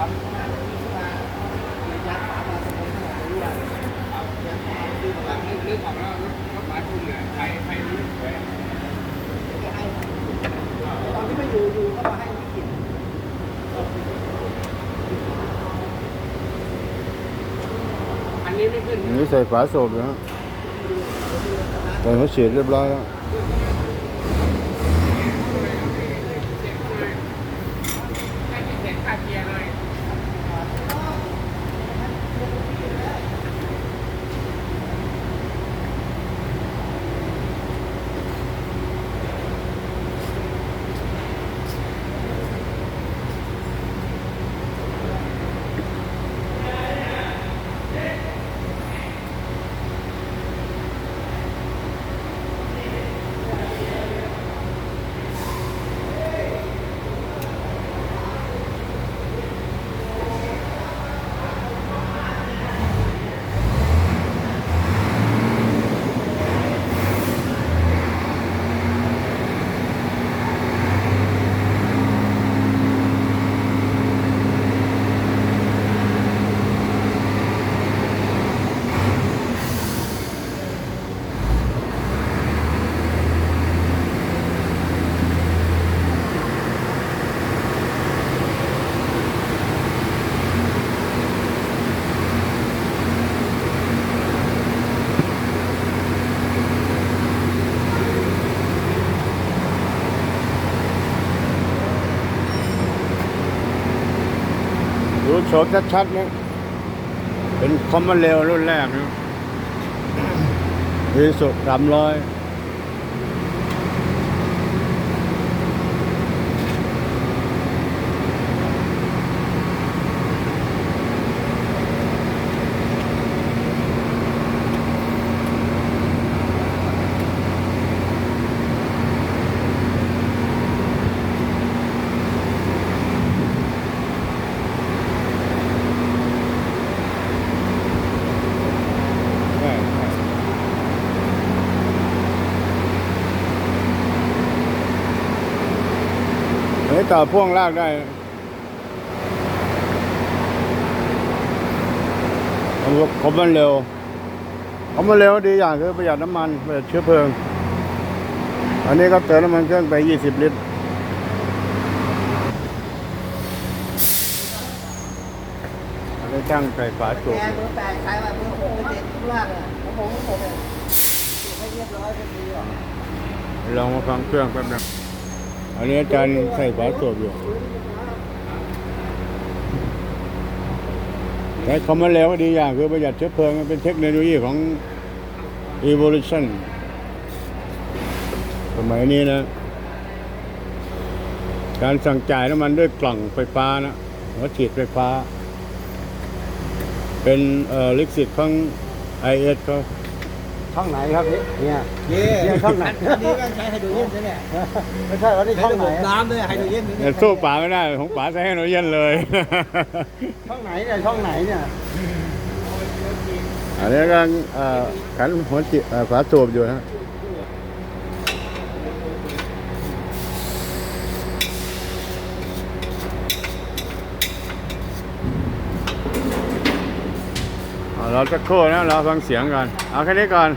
นนี้ใส่ฝาโสบอยู่ฮะใส่หัวฉียดเรียบร้อยแล้วเกียร์เลย ดูโฉมชัดๆนะเป็นคอมมอนเรลรุ่นแรกนะดีสุดสามร้อย ต่อพ่วงลากได้ผมผมมันเร็วผมมันเร็วดีอย่างคือประหยัดน้ำมันประหยัดเชื้อเพลิง อันนี้ก็เติมน้ำมันเครื่องไป 20 ลิตรอันนี้ช่างใส่ฝาสูบแกเบอร์แปดใช้มาเบอร์หกเจ็ดข้างล่างอะผมผมผมเก็บให้เรียบร้อยเป็นดีอะลองมาฟังเครื่องแป๊บนึง อันนี้อาจารย์ใส่ฝาสูบอยู่แต่คำว่าแล้วก็ดีอย่างคือประหยัดเชื้อเพลิงมันเป็นเทคโนโลยีของ evolution สมัยนี้นะ การสั่งจ่ายน้ำมันด้วยกล่องไฟฟ้านะหัวฉีดไฟฟ้า เป็นเอ่อลิขสิทธิ์ของ IS เขา ช่องไหนครับพี่เนี่ยนี่เนี่ยช่องไหนอันนี้ก็ใช้ไฮโดรเจนใช่ไหมไม่ใช่ว่านี่ใช้ช่องระไหบนบน้ำด้วยไฮโดรเจนแต่สู้ป๋าไม่ได้ของป๋าใช้ให้หนูเย็นเลย ช่องไหนเนี่ยช่องไหนเนี่ยอันนี้ก็เอ่อขันหัวจิเอ่อฝาสูบอยู่นะ เราจะโค้นะเราฟังเสียงกันเอาแค่นี้ก่อน